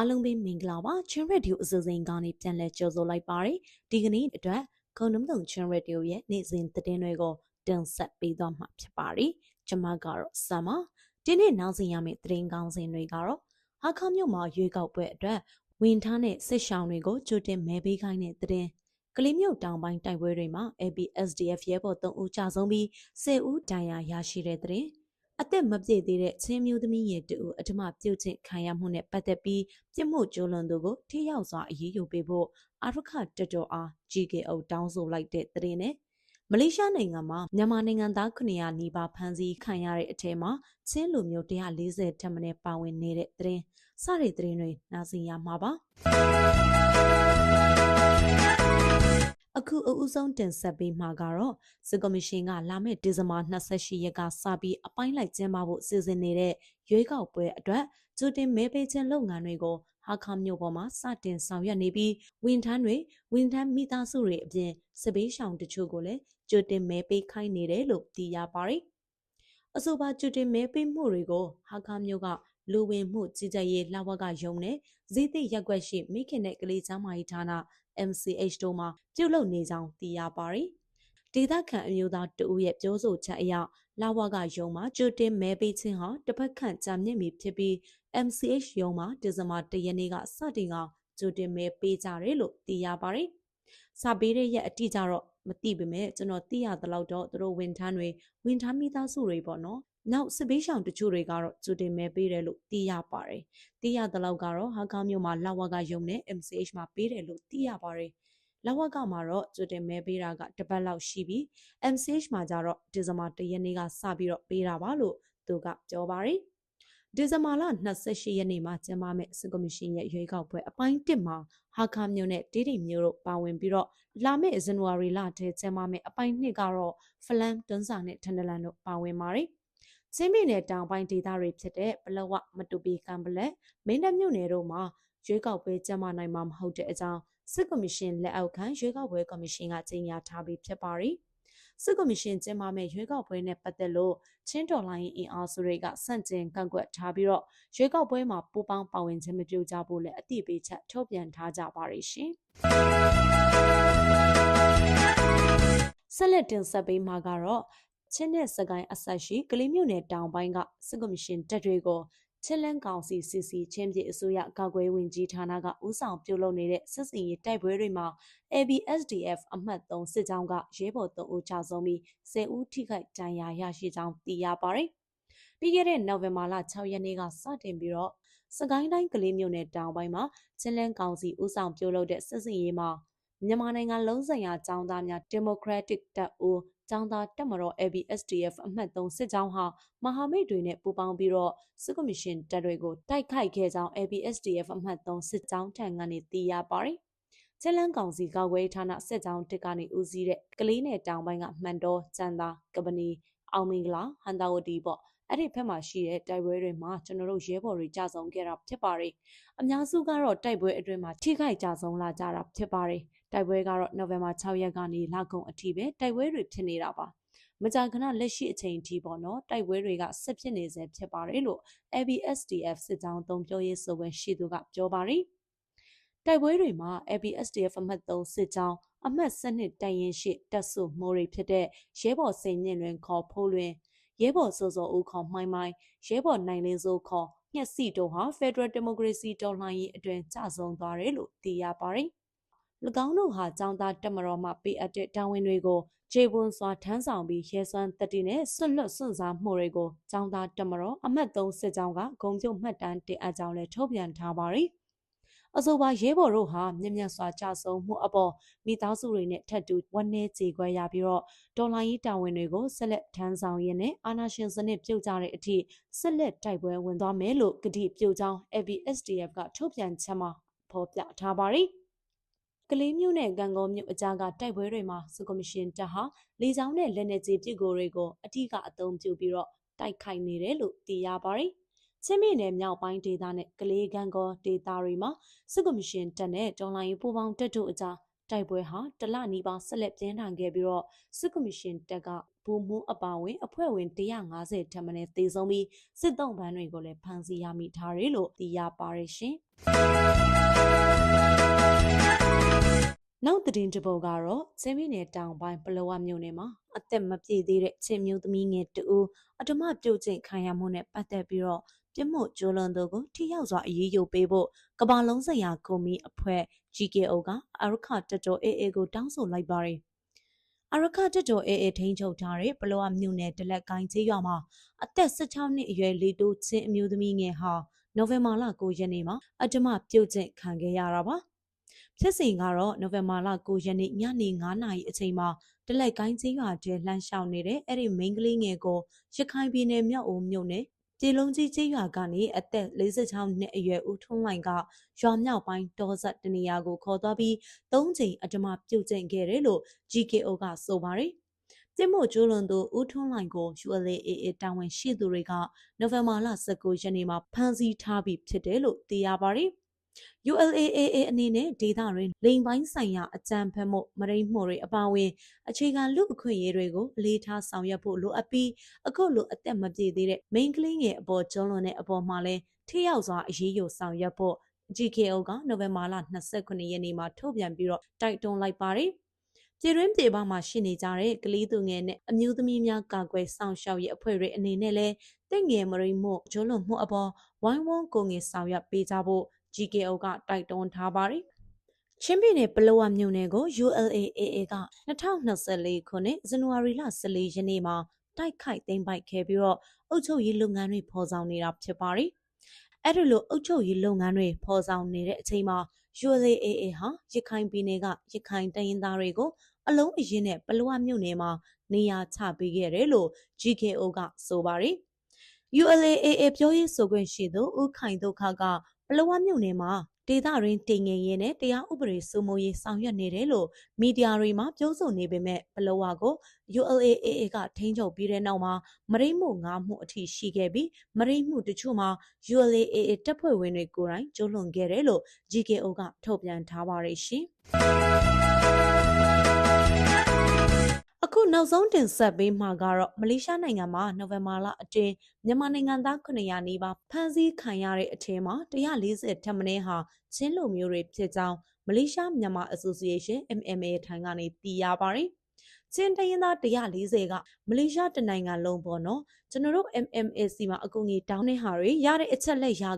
အားလုံးပဲမင်္ဂလာပါချင်းရက်ဒီယိုအစီအစဉ်ကနေပြန်လည်ကြိုဆိုလိုက်ပါတယ်ဒီကနေ့အတွက်ခုံနုံတုံချင်းရက်ဒီယိုရဲ့နေ့စဉ်သတင်းတွေကိုတင်ဆက်ပေးသွားမှာဖြစ်ပါတယ်ကျွန်မကတော့ဆမ်မဒီနေ့နောက်စဉ်ရမယ့်သတင်းကောင်းစဉ်တွေကတော့ဟာခမြို့မှာရွေးကောက်ပွဲအတွက်ဝင်ထားတဲ့စစ်ရှောင်းတွေကိုကြိုတင်မဲပေးခိုင်းတဲ့သတင်းကလေးမြို့တောင်ပိုင်းတိုက်ပွဲတွေမှာ ABSDF ရဲဘော်3ဦးကြာဆုံးပြီး10ဦးဒဏ်ရာရရှိတဲ့သတင်း အသက်မပြည့်သေးတဲ့ချင်းမျိုးသမီးရဲ့တူအထမပြုတ်ချင်းခံရမှုနဲ့ပတ်သက်ပြီးပြစ်မှုကျူးလွန်သူကိုထိရောက်စွာအရေးယူပေးဖို့အာရခတတော်အား GKO တောင်းဆိုလိုက်တဲ့သတင်းနဲ့မလေးရှားနိုင်ငံမှာမြန်မာနိုင်ငံသား900နီးပါးဖမ်းဆီးခံရတဲ့အထက်မှာချင်းလူမျိုး140ထက်မနည်းပါဝင်နေတဲ့သတင်းစတဲ့သတင်းတွေနားဆင်ရမှာပါ အခုအဦးဆုံးတင်ဆက်ပေးမှာကတော့စစ်ကော်မရှင်ကလာမယ့်ဒီဇင်ဘာ28ရက်ကစပြီးအပိုင်းလိုက်ကျင်းပဖို့စီစဉ်နေတဲ့ရွေးကောက်ပွဲအတွက်ကြိုတင်မဲပေးခြင်းလုပ်ငန်းတွေကိုဟာခါမြို့ပေါ်မှာစတင်ဆောင်ရွက်နေပြီးဝန်ထမ်းတွေဝန်ထမ်းမိသားစုတွေအပြင်စပေးရှောင်တချို့ကိုလည်းကြိုတင်မဲပေးခိုင်းနေတယ်လို့သိရပါတယ်။အဆိုပါကြိုတင်မဲပေးမှုတွေကိုဟာခါမြို့ကလူဝင်မှုကြီးကြပ်ရေးလှဝကယုံနဲ့ဇီးသိရက်ွက်ရှိမိခင်နဲ့ကလေးချမ်းမာရေးဌာန MCH တို့မှပြုလုပ်နေကြောင်းသိရပါတယ်။ဒေသခံအမျိုးသားတဦးရဲ့ပြောဆိုချက်အရလာဝကယုံမှာကြိုတင်မဲပေးခြင်းဟာတစ်ဖက်ခန့်ကြာမြင့်ပြီဖြစ်ပြီး MCH ယုံမှာဒီဇင်ဘာ၁ရက်နေ့ကစတင်ကကြိုတင်မဲပေးကြတယ်လို့သိရပါတယ်။စာပေးတဲ့ရက်အတိအကျတော့ မသိပေမဲ့ကျွန်တော်သိရသလောက်တော့သူတို့ဝန်ထမ်းတွေဝန်ထမ်းမိသားစုတွေပေါ့နော်။နောက်စစ်ပေးဆောင်တချို့တွေကတော့ကြိုတင်မဲပေးတယ်လို့သိရပါတယ်။သိရသလောက်ကတော့ဟာကားမြို့မှာလာဝကယုံနဲ့ MCH မှာပေးတယ်လို့သိရပါတယ်။လဝကမှာတော့ကြိုတင်မဲပေးတာကတပတ်လောက်ရှိပြီး MCH မှာကျတော့ဒီဇင်ဘာ၁ရက်နေ့ကစပြီးတော့ပေးတာပါလို့သူကပြောပါတယ်။ ဒီဇင်ဘာလ28ရက်နေ့မှာကျင်းပမယ့်စစ်ကော်မရှင်ရဲ့ရွေးကောက်ပွဲအပိုင်း1မှာဟာခါမြို့နဲ့တေးတိမြို့တို့ပါဝင်ပြီးတော့လာမယ့်ဇန်နဝါရီလထဲကျင်းပမယ့်အပိုင်း2ကတော့ဖလန်တွန်းစာနဲ့ထန်ဒလန်တို့ပါဝင်ပါတယ်။ချင်းပြည်နယ်တောင်ပိုင်းဒေသတွေဖြစ်တဲ့ပလဝမတူပီကံပလက်မင်းတပ်မြို့နယ်တို့မှာရွေးကောက်ပွဲကျင်းပနိုင်မှာမဟုတ်တဲ့အကြောင်းစစ်ကော်မရှင်လက်အောက်ခံရွေးကောက်ပွဲကော်မရှင်ကကြေညာထားပြီးဖြစ်ပါတယ်။ စစ်ကော်မရှင်ကျင်းပမဲ့ရွေးကောက်ပွဲနဲ့ပတ်သက်လို့ချင်းတော်လိုင်းအင်အားစုတွေကစန့်ကျင်ကန့်ကွက်ထားပြီးတော့ရွေးကောက်ပွဲမှာပူးပေါင်းပါဝင်ခြင်းမပြုကြဖို့လည်းအတိပေးချက်ထုတ်ပြန်ထားကြပါရရှင်။ဆက်လက်တင်ဆက်ပေးမှာကတော့ချင်းနဲ့စကိုင်းအဆက်ရှိကလေးမြို့နယ်တောင်ပိုင်းကစစ်ကော်မရှင်တပ်တွေကို ချစ်လန်းကောင်စီစီစီချင်းပြည်အစိုးရကာကွယ်ဝင်ကြီးဌာနကဦးဆောင်ပြုလုပ်နေတဲ့စစ်စင်ရေးတိုက်ပွဲတွေမှာ ABSDF အမှတ်3စစ်ကြောင်းကရဲဘော်3ဦးချဆုံးပြီး10ဦးထိခိုက်ဒဏ်ရာရရှိကြောင်းသိရပါတယ်။ပြီးခဲ့တဲ့နိုဝင်ဘာလ6ရက်နေ့ကစတင်ပြီးတော့စကိုင်းတိုင်းကလေးမြို့နယ်တောင်ပိုင်းမှာချစ်လန်းကောင်စီဦးဆောင်ပြုလုပ်တဲ့စစ်စင်ရေးမှာမြန်မာနိုင်ငံလုံးဆိုင်ရာចောင်းသားများ Democratic တပ်ဦး ကျောင်းသားတက်မတော် ABSDF အမှတ်3စစ်ကြောင်းဟာမဟာမိတ်တွေနဲ့ပူးပေါင်းပြီးတော့စစ်ကော်မရှင်တပ်တွေကိုတိုက်ခိုက်ခဲ့ကြောင်း ABSDF အမှတ်3စစ်ကြောင်းထံကနေသိရပါတယ်။ချက်လန်းကောင်စီကောက်ွယ်ဌာနစစ်ကြောင်းတစ်ကနေဦးစီးတဲ့ကလေးနယ်တောင်ပိုင်းကမှန်တော်ကျန်သာကပနီအောင်မင်္ဂလာဟန်တာဝတီပေါ့အဲ့ဒီဘက်မှာရှိတဲ့တိုက်ပွဲတွေမှာကျွန်တော်တို့ရဲဘော်တွေကြာဆုံးခဲ့တာဖြစ်ပါတယ်။အများစုကတော့တိုက်ပွဲအတွင်းမှာထိခိုက်ကြဆုံးလာကြတာဖြစ်ပါတယ်။ တိုက်ပွဲကတော့နိုဝင်ဘာ6ရက်ကနေလကုန်အထိပဲတိုက်ပွဲတွေဖြစ်နေတာပါ။မကြာခဏလက်ရှိအချိန်အထိပေါ့နော်တိုက်ပွဲတွေကဆက်ဖြစ်နေစေဖြစ်ပါတယ်လို့ ABSDF စစ်ကြောင်းသုံးပြောရေးဆိုဝင်ရှိသူကပြောပါတယ်။တိုက်ပွဲတွေမှာ ABSDF အမှတ်3စစ်ကြောင်းအမှတ်စနစ်တိုင်ရင်ရှိတက်ဆုမိုးတွေဖြစ်တဲ့ရဲဘော်စိန်မြင့်လွင်ခေါ်ဖိုးလွင်ရဲဘော်စောစောဦးခေါ်မှိုင်းမိုင်းရဲဘော်နိုင်လင်းစိုးခေါ်ညက်စီတို့ဟာ Federal Democracy တော်လှန်ရေးအတွင်ကြဆုံသွားတယ်လို့သိရပါတယ်။၎ င်းတို့ဟာចောင်းသားတက်မတော်မှပေးအပ်တဲ့တာဝန်တွေကိုခြေပွန်စွာထမ်းဆောင်ပြီးရဲစွမ်းတတိနဲ့ဆွတ်လွတ်စွန့်စားမှုတွေကိုចောင်းသားတက်မတော်အမှတ်3စစ်ကြောင်းကဂုံပြုတ်မှတ်တမ်းတင်အပ်ကြောင်းလည်းထုတ်ပြန်ထားပါတယ်။အဆိုပါရဲဘော်တို့ဟာမြင့်မြတ်စွာကြဆုံးမှုအပေါ်မိသားစုတွေနဲ့ထပ်တူဝန်းနေကြေခွဲရပြီးတော့ဒေါ်လာကြီးတာဝန်တွေကိုဆက်လက်ထမ်းဆောင်ရင်းနဲ့အာဏာရှင်စနစ်ပြုတ်ကြတဲ့အထိဆက်လက်တိုက်ပွဲဝင်သွားမယ်လို့ကတိပြုကြောင်း ABSDF ကထုတ်ပြန်ချက်မှာဖော်ပြထားပါတယ် ကလေးမျိုးနဲ့ကံကောမျိုးအကြားကတိုက်ပွဲတွေမှာစုကမရှင်တပ်ဟာလေကြောင်းနဲ့လက်နက်ကြီးပစ်ကိုတွေကိုအထူးကအသုံးပြုပြီးတော့တိုက်ခိုက်နေတယ်လို့သိရပါတယ်။ချင်းပြည်နယ်မြောက်ပိုင်းဒေသနဲ့ကလေးကံကောဒေသတွေမှာစစ်ကော်မရှင်တပ်နဲ့တော်လိုင်းပူးပေါင်းတပ်တို့အကြားတိုက်ပွဲဟာတလနီးပါးဆက်လက်ပြင်းထန်ခဲ့ပြီးတော့စစ်ကော်မရှင်တပ်ကဗဘူမှုအပါအဝင်အဖွဲ့ဝင်150ထက်မနည်းသေဆုံးပြီးစစ်တုံးပန်းတွေကိုလည်းဖမ်းဆီးရမိထားတယ်လို့သိရပါတယ်ရှင်။ နောက်သတင်းတစ်ပုဒ်ကတော့ချင်းပြည်နယ်တောင်ပိုင်းပလောဝမြို့နယ်မှာအသက်မပြည့်သေးတဲ့ချင်းမျိုးသမီးငယ်တဦးအဓမ္မပြုတ်ကျင့်ခံရမှုနဲ့ပတ်သက်ပြီးတော့ပြစ်မှုကျူးလွန်သူကိုထိရောက်စွာအရေးယူပေးဖို့ကမ္ဘာလုံးဆိုင်ရာကွန်မီအဖွဲ့ GKO ကအရခတတော် AA ကိုတောင်းဆိုလိုက်ပါတယ်။အရခတတော် AA ထိန်းချုပ်ထားတဲ့ပလောဝမြို့နယ်ဒလက်ကိုင်းကျေးရွာမှာအသက်16နှစ်အရွယ်လေးတိုးချင်းအမျိုးသမီးငယ်ဟာနိုဝင်ဘာလ9ရက်နေ့မှာအဓမ္မပြုတ်ကျင့်ခံခဲ့ရတာပါ။ ဖြစ်စဉ်ကတော့နိုဝင်ဘာလ9ရက်နေ့ညနေ9နာရီအချိန်မှာတလက်ကိုင်းကျေးရွာကျဲလှမ်းလျှောက်နေတဲ့အဲ့ဒီမိန်းကလေးငယ်ကိုရခိုင်ပြည်နယ်မြောက်ဦးမြို့နယ်ပြည်လုံးကြီးကျေးရွာကနေအသက်46နှစ်အရွယ်ဦးထွန်းလိုင်ကရွာမြောက်ပိုင်းတောဆက်တနေရာကိုခေါ်သွားပြီး၃ချိန်အဓမ္မပြုတ်ကျင့်ခဲ့တယ်လို့ GKO ကဆိုပါတယ်။ပြစ်မှုကျူးလွန်သူဦးထွန်းလိုင်ကို ULAA တာဝန်ရှိသူတွေကနိုဝင်ဘာလ19ရက်နေ့မှာဖမ်းဆီးထားပြီးဖြစ်တယ်လို့သိရပါတယ်။ ULAAA အနေနဲ့ဒေသတွင်လိမ်ပိုင်းဆိုင်ရာအကြံဖက်မှုမရိမှုတွေအပါအဝင်အခြေခံလူအခွင့်အရေးတွေကိုအလေးထားဆောင်ရွက်ဖို့လိုအပ်ပြီးအခုလိုအသက်မပြည့်သေးတဲ့ main ကလေးငယ်အပေါ်ကျုံးလွန်တဲ့အပေါ်မှာလည်းထိရောက်စွာအရေးယူဆောင်ရွက်ဖို့ GKO ကနိုဝင်ဘာလ29ရက်နေ့မှာထုတ်ပြန်ပြီးတော့တိုက်တွန်းလိုက်ပါတယ်။ပြည်တွင်းပြည်ပမှာရှိနေကြတဲ့ကလေးသူငယ်နဲ့အမျိုးသမီးများကာကွယ်စောင့်ရှောက်ရေးအဖွဲ့တွေအနေနဲ့လည်းတင့်ငယ်မရိမှုကျုံးလွန်မှုအပေါ်ဝိုင်းဝန်းကိုငင်ဆောင်ရွက်ပေးကြဖို့ GKO ကတိုက်တွန်းထားပါတယ်။ချင်းပြည်နယ်ပလောဝမြို့နယ်ကို ULAAA က2024ခုနှစ်ဇန်နဝါရီလ14ရက်နေ့မှာတိုက်ခိုက်သိမ်းပိုက်ခဲ့ပြီးတော့အုပ်ချုပ်ရေးလုပ်ငန်းတွေဖော်ဆောင်နေတာဖြစ်ပါတယ်။အဲ့ဒီလိုအုပ်ချုပ်ရေးလုပ်ငန်းတွေဖော်ဆောင်နေတဲ့အချိန်မှာ ULAAA ဟာရခိုင်ပြည်နယ်ကရခိုင်တိုင်းရင်းသားတွေကိုအလုံးအရင်နဲ့ပလောဝမြို့နယ်မှာနေရာချပေးခဲ့တယ်လို့ GKO ကဆိုပါတယ်။ ULAAA ပြောရေးဆိုခွင့်ရှိသူဦးခိုင်ဒုက္ခက ပလောဝမြို့နယ်မှာဒေသရင်းတည်ငြိမ်ရေးနဲ့တရားဥပဒေစိုးမိုးရေးဆောင်ရွက်နေတယ်လို့မီဒီယာတွေမှာပြောဆိုနေပေမဲ့ပလောဝကို ULAAA ကထိန်းချုပ်ပြီးတဲ့နောက်မှာမရိမှုငါးမှုအထိရှိခဲ့ပြီးမရိမှုတချို့မှာ ULAAA တပ်ဖွဲ့ဝင်တွေကိုယ်တိုင်ကျူးလွန်ခဲ့တယ်လို့ GKO ကထုတ်ပြန်ထားပါတယ်ရှင်။ အခုနောက်ဆုံးတင်ဆက်ပေးမှာကတော့မလေးရှားနိုင်ငံမှာနိုဝင်ဘာလအတွင်းမြန်မာနိုင်ငံသား900နီးပါးဖမ်းဆီးခံရတဲ့အထက်မှာ140ထက်မနည်းဟာချင်းလူမျိုးတွေဖြစ်ကြောင်းမလေးရှားမြန်မာ Association MMA ထိုင်ကနေသိရပါတယ်။ချင်းတရင်သား140ကမလေးရှားတနိုင်ငံလုံးပေါ့နော်ကျွန်တော်တို့ MMAC မှာအကူအညီတောင်းတဲ့ဟာတွေရတဲ့အချက်လက်ရက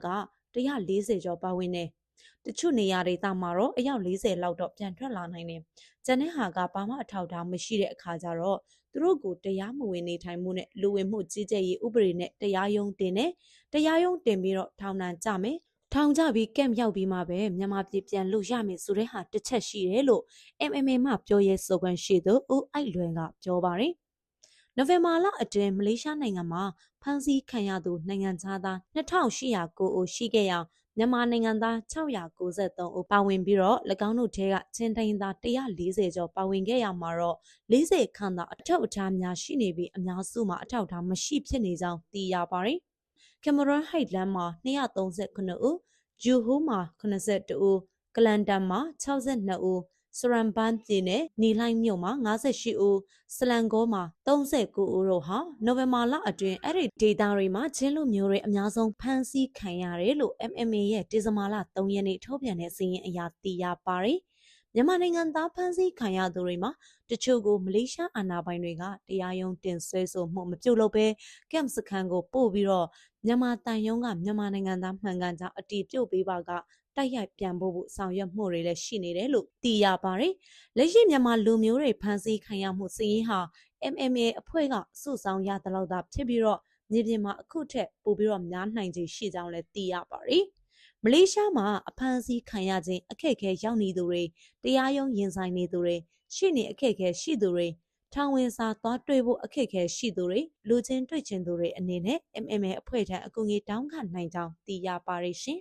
140ကျော်ပါဝင်နေ တချို့နေရာဒေသမှာတော့အယောက်40လောက်တော့ပြန်ထွက်လာနိုင်တယ်။ကျန်တဲ့ဟာကဘာမှအထောက်အထားမရှိတဲ့အခါကျတော့သူတို့ကိုတရားမဝင်နေထိုင်မှုနဲ့လူဝင်မှုကြီးကြပ်ရေးဥပဒေနဲ့တရားရုံးတင်တယ်။တရားရုံးတင်ပြီးတော့ထောင်ဒဏ်ကြမယ်။ထောင်ကြပြီးကန့်ရောက်ပြီးမှပဲမြန်မာပြည်ပြန်လို့ရမယ်ဆိုတဲ့ဟာတစ်ချက်ရှိတယ်လို့ MMA မှပြောရဲဆိုခွင့်ရှိသူဦးအိုက်လွင်ကပြောပါတယ်။နိုဝင်ဘာလအတွင်းမလေးရှားနိုင်ငံမှာဖမ်းဆီးခံရသူနိုင်ငံသား2809ဦးရှိခဲ့ရာ မြန်မာနိုင်ငံသား693ဦးပါဝင်ပြီးတော့၎င်းတို့ထဲကချင်းတိုင်းသား140ကျော်ပါဝင်ခဲ့ရမှာတော့40ခန့်သာအထောက်အထားများရှိနေပြီးအများစုမှာအထောက်အထားမရှိဖြစ်နေကြောင်းသိရပါတယ်။ကင်မရွန်ဟိတ်လန်မှာ239ဦး၊ဂျူဟူးမှာ82ဦး၊ကလန်တန်မှာ62ဦး စရန်ဘန်ပြည်နယ်နီလိုင်းမြို့မှာ58ဦးစလန်ကောမှာ39ဦးတို့ဟာနိုဝင်ဘာလအတွင်းအဲ့ဒီဒေတာတွေမှာချင်းလူမျိုးတွေအများဆုံးဖမ်းဆီးခံရတယ်လို့ MMA ရဲ့ဒီဇင်ဘာလ3ရက်နေ့ထုတ်ပြန်တဲ့စာရင်းအရသိရပါတယ်မြန်မာနိုင်ငံသားဖမ်းဆီးခံရသူတွေမှာတချို့ကိုမလေးရှားအာဏာပိုင်တွေကတရားရုံးတင်ဆွဲဆိုမှုမပြုတ်လို့ပဲကမ်စခန်ကိုပို့ပြီးတော့မြန်မာတန်ယုံကမြန်မာနိုင်ငံသားမှန်ကန်ကြောင်းအတီးပြုတ်ပေးပါက တိုက်ရိုက်ပြန်ဖို့ဖို့ဆောင်ရွက်မှုတွေလည်းရှိနေတယ်လို့သိရပါတယ်။လက်ရှိမြန်မာလူမျိုးတွေဖမ်းဆီးခံရမှုစည်ရင်းဟာ MMA အဖွဲ့ကစုဆောင်ရတဲ့လောက်သာဖြစ်ပြီးတော့မြေပြင်မှာအခုထက်ပိုပြီးတော့များနိုင်ခြေရှိကြောင်းလည်းသိရပါတယ်။မလေးရှားမှာအဖမ်းဆီးခံရခြင်းအခက်အခဲရောက်နေသူတွေတရားရုံးရင်ဆိုင်နေသူတွေရှိနေအခက်အခဲရှိသူတွေထောင်ဝင်စာသွားတွေ့ဖို့အခက်အခဲရှိသူတွေလူချင်းတွေ့ချင်းသူတွေအနေနဲ့ MMA အဖွဲ့ထံအကူအညီတောင်းခံနိုင်ကြောင်းသိရပါတယ်ရှင်